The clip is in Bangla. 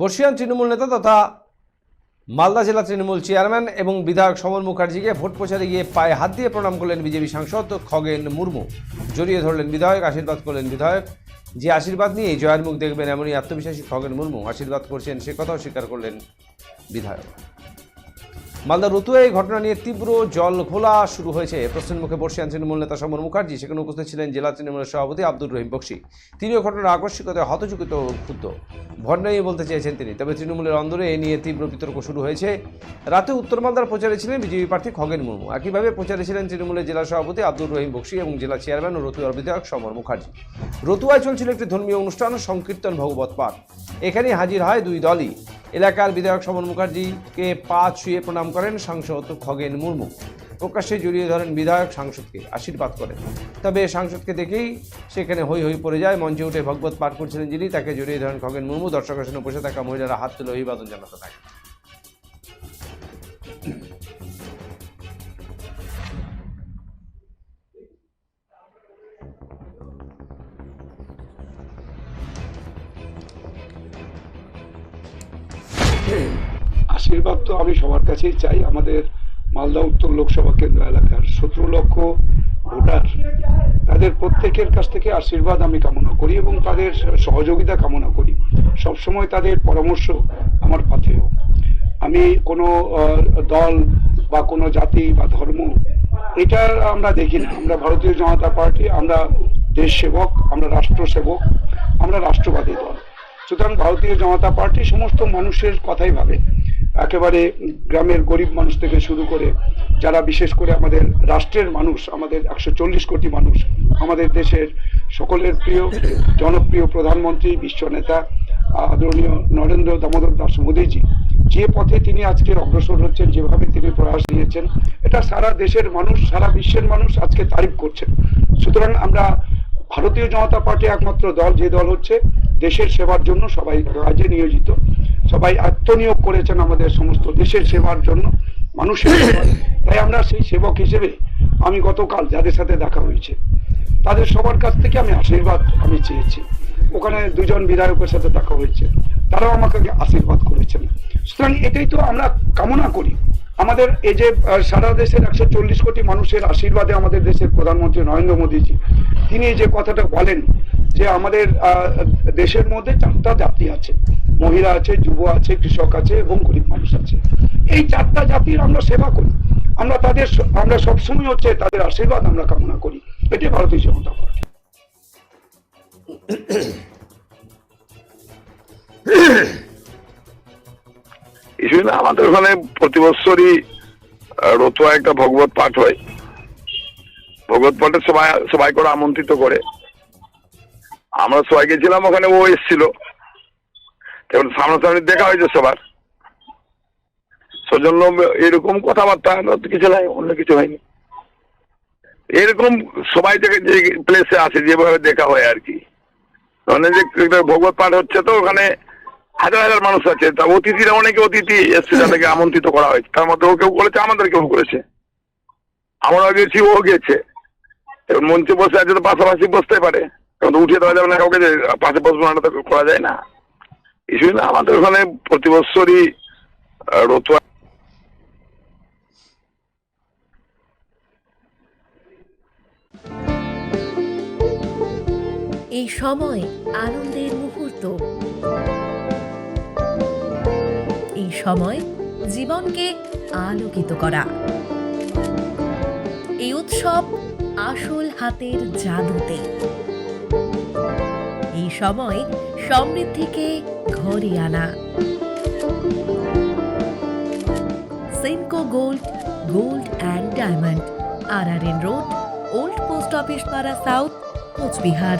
বর্ষিয়ান তৃণমূল নেতা তথা মালদা জেলা তৃণমূল চেয়ারম্যান এবং বিধায়ক সমর মুখার্জিকে ভোট প্রচারে গিয়ে পায়ে হাত দিয়ে প্রণাম করলেন বিজেপি সাংসদ খগেন মুর্মু। জড়িয়ে ধরলেন বিধায়ক, আশীর্বাদ করলেন বিধায়ক। যে আশীর্বাদ নিয়ে জয়ের মুখ দেখবেন এমনই আত্মবিশ্বাসী খগেন মুর্মু। আশীর্বাদ করছেন সে কথাও স্বীকার করলেন বিধায়ক। মালদা রতুয়া এই ঘটনা নিয়ে তীব্র জল ঘোলা শুরু হয়েছে। প্রশ্নমুখে বর্ষিয়ান তৃণমূল নেতা সমর মুখার্জি, সেখানে উপস্থিত ছিলেন জেলা তৃণমূলের সভাপতি আব্দুর রহিম বক্সি। তিনিও ঘটনার আকস্মিকতায় হতচকিত ক্ষুব্ধ। ভর নেই বলতে চেয়েছেন তিনি, তবে তৃণমূলের অন্দরে এ নিয়ে তীব্র বিতর্ক শুরু হয়েছে। রাতে উত্তর মালদার প্রচারে ছিলেন বিজেপি প্রার্থী খগেন মুর্মু। একইভাবে প্রচারে ছিলেন তৃণমূলের জেলা সভাপতি আব্দুর রহিম বক্সি এবং জেলা চেয়ারম্যান ও রতুয়ার বিধায়ক সমর মুখার্জি। রতুয়ায় চলছিল একটি ধর্মীয় অনুষ্ঠান, সংকীর্তন ভগবত পাঠ। এখানেই হাজির হয় দুই দলই। এলাকার বিধায়ক সমর মুখার্জিকে পা ছুঁয়ে প্রণাম করেন সাংসদ খগেন মুর্মু। প্রকাশ্যে জড়িয়ে ধরেন বিধায়ক সাংসদকে আশীর্বাদ করেন তবে সাংসদকে দেখেই সেখানে হই হই পড়ে যায়। মঞ্চে উঠে ভগবত পাঠ করছিলেন যিনি, তাকে জড়িয়ে ধরেন খগেন মুর্মু। দর্শকের আসনে বসে থাকা মহিলারা হাত তুলে অভিবাদন জানাতে থাকে আশীর্বাদ তো আমি সবার কাছেই চাই, আমাদের মালদা উত্তর লোকসভা কেন্দ্র এলাকার সতেরো লক্ষ ভোটার। তাদের প্রত্যেকের কাছ থেকে আশীর্বাদ আমি কামনা করি এবং তাদের সহযোগিতা কামনা করি। সবসময় তাদের পরামর্শ আমার পাথেয় আমি কোনো দল বা কোনো জাতি বা ধর্ম, এটা আমরা দেখি না। আমরা ভারতীয় জনতা পার্টি, আমরা দেশ সেবক আমরা রাষ্ট্র সেবক আমরা রাষ্ট্রবাদী দল। সুতরাং ভারতীয় জনতা পার্টি সমস্ত মানুষের কথাই ভাবে। একেবারে গ্রামের গরিব মানুষ থেকে শুরু করে যারা বিশেষ করে আমাদের রাষ্ট্রের মানুষ, আমাদের একশো চল্লিশ কোটি মানুষ, আমাদের দেশের সকলের প্রিয়, জনপ্রিয় প্রধানমন্ত্রী, বিশ্ব নেতা আদরণীয় নরেন্দ্র দামোদর দাস মোদীজি, যে পথে তিনি আজকে অগ্রসর হচ্ছেন, যেভাবে তিনি প্রয়াস নিয়েছেন এটা সারা দেশের মানুষ, সারা বিশ্বের মানুষ আজকে তারিফ করছেন। সুতরাং আমরা ভারতীয় জনতা পার্টি একমাত্র দল, যে দল হচ্ছে দেশের সেবার জন্য সবাই কাজে নিয়োজিত। সবাই আত্মনিয়োগ করেছেন আমাদের সমস্ত দেশের সেবার জন্য, মানুষের তাই আমরা সেই সেবক হিসেবে আমি গতকাল যাদের সাথে দেখা হয়েছে, তাদের সবার কাছ থেকে আমি আশীর্বাদ আমি চেয়েছি। ওখানে দুজন বিধায়কের সাথে দেখা হয়েছে, তারাও আমাকে আশীর্বাদ করেছেন। সুতরাং এটাই তো আমরা কামনা করি। আমাদের এই যে সারা দেশের একশো চল্লিশ কোটি মানুষের আশীর্বাদে আমাদের দেশের প্রধানমন্ত্রী নরেন্দ্র মোদীজি, তিনি যে কথাটা বলেন যে আমাদের দেশের মধ্যে চারটা জাতি আছে মহিলা আছে যুব আছে, কৃষক আছে এবং গরিব মানুষ আছে। এই চারটা জাতির আমরা সেবা করি। আমরা তাদের আমরা সবসময় হচ্ছে তাদের আশীর্বাদ আমরা কামনা করি। এটাই ভারতীয় জনতা পার্টি। আমাদের ওখানে প্রতি বছরই রতুয়া একটা ভগবত পাঠ হয়। ভগবত পাঠে সবাই সবাই করে আমন্ত্রিত করে। আমরা সবাই গেছিলাম, ওখানে ও এসেছিল। এবার সামনাসামনি দেখা হয়েছে সবার। সেজন্য এরকম কথাবার্তা কিছু নাই, অন্য কিছু হয়নি। এরকম সবাই থেকে যে প্লেসে আসে, যেভাবে দেখা হয় আর কি। মানে যে ভগবত পাঠ হচ্ছে তো, ওখানে হাজার হাজার মানুষ আছে। তা অতিথিরা অনেকে অতিথি এসছে যাদেরকে আমন্ত্রিত করা হয়েছে। তার মধ্যে ও কেউ করেছে আমাদের কেউ করেছে। আমরাও গেছি, ও গেছে। এবার মঞ্চে বসে আছে তো পাশাপাশি বসতে পারে। তো উঠিয়ে দেওয়া যাবে না কাউকে পাশে বসবো না করা যায় না। কিছুই না আমাদের ওখানে প্রতি বছরই রতুয়া এই সময় আনন্দের মুহূর্ত। এই সময় জীবনকে আলোকিত করা। এই উৎসব আসল হাতের জাদুতে। এই সময় সমৃদ্ধিকে ঘরে আনা। Senco gold gold and diamond R R N road old post office পাড়া সাউথ কোচবিহার